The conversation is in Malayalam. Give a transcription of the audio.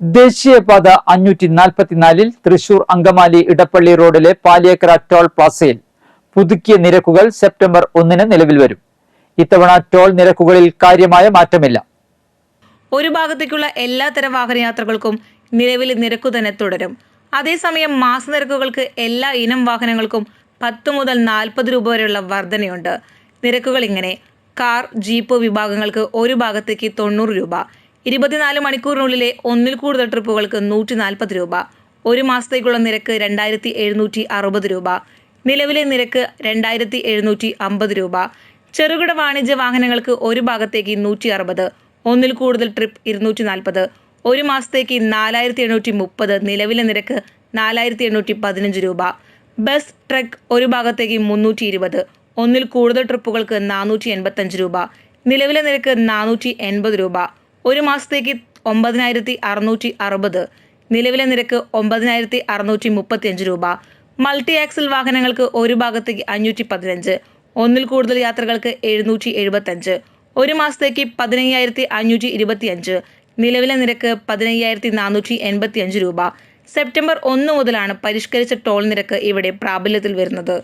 ദേശീയപാത അഞ്ഞൂറ്റി നാൽപ്പത്തിനാലിൽ തൃശൂർ അങ്കമാലി ഇടപ്പള്ളി റോഡിലെ പാലിയേക്കര ടോൾ പ്ലാസയിൽ പുതുക്കിയ നിരക്കുകൾ സെപ്റ്റംബർ ഒന്നിന് നിലവിൽ വരും. ഇത്തവണ ടോൾ നിരക്കുകളിൽ കാര്യമായ മാറ്റമില്ല. ഒരു ഭാഗത്തേക്കുള്ള എല്ലാത്തരം വാഹനയാത്രകൾക്കും നിലവിലെ നിരക്കു തന്നെ തുടരും. അതേസമയം മാസ നിരക്കുകൾക്ക് എല്ലാ ഇനം വാഹനങ്ങൾക്കും പത്ത് മുതൽ നാൽപ്പത് രൂപ വരെയുള്ള വർധനയുണ്ട്. നിരക്കുകൾ ഇങ്ങനെ. കാർ ജീപ്പ് വിഭാഗങ്ങൾക്ക് ഒരു ഭാഗത്തേക്ക് തൊണ്ണൂറ് രൂപ. ഇരുപത്തിനാല് മണിക്കൂറിനുള്ളിലെ ഒന്നിൽ കൂടുതൽ ട്രിപ്പുകൾക്ക് നൂറ്റി നാൽപ്പത് രൂപ. ഒരു മാസത്തേക്കുള്ള നിരക്ക് രണ്ടായിരത്തി എഴുന്നൂറ്റി അറുപത് രൂപ. നിലവിലെ നിരക്ക് രണ്ടായിരത്തി എഴുന്നൂറ്റി അമ്പത് രൂപ. ചെറുകിട വാണിജ്യ വാഹനങ്ങൾക്ക് ഒരു ഭാഗത്തേക്ക് നൂറ്റി അറുപത് ഒന്നിൽ കൂടുതൽ ട്രിപ്പ് ഇരുന്നൂറ്റി നാൽപ്പത് ഒരു മാസത്തേക്ക് നാലായിരത്തി എണ്ണൂറ്റി മുപ്പത്. നിലവിലെ നിരക്ക് നാലായിരത്തി എണ്ണൂറ്റി പതിനഞ്ച് രൂപ. ബസ് ട്രക്ക് ഒരു ഭാഗത്തേക്ക് മുന്നൂറ്റി ഇരുപത് ഒന്നിൽ കൂടുതൽ ട്രിപ്പുകൾക്ക് നാനൂറ്റി എൺപത്തഞ്ച് രൂപ. നിലവിലെ നിരക്ക് നാനൂറ്റി എൺപത് രൂപ. ഒരു മാസത്തേക്ക് ഒമ്പതിനായിരത്തി അറുന്നൂറ്റി അറുപത് നിലവിലെ നിരക്ക് ഒമ്പതിനായിരത്തി അറുന്നൂറ്റി മുപ്പത്തിയഞ്ച് രൂപ. മൾട്ടി ആക്സിൽ വാഹനങ്ങൾക്ക് ഒരു ഭാഗത്തേക്ക് അഞ്ഞൂറ്റി പതിനഞ്ച് ഒന്നിൽ കൂടുതൽ യാത്രകൾക്ക് എഴുന്നൂറ്റി എഴുപത്തഞ്ച് ഒരു മാസത്തേക്ക് പതിനയ്യായിരത്തി അഞ്ഞൂറ്റി ഇരുപത്തിയഞ്ച് നിലവിലെ നിരക്ക് പതിനയ്യായിരത്തി നാനൂറ്റി എൺപത്തി അഞ്ച് രൂപ. സെപ്റ്റംബർ ഒന്ന് മുതലാണ് പരിഷ്കരിച്ച ടോൾ നിരക്ക് ഇവിടെ പ്രാബല്യത്തിൽ വരുന്നത്.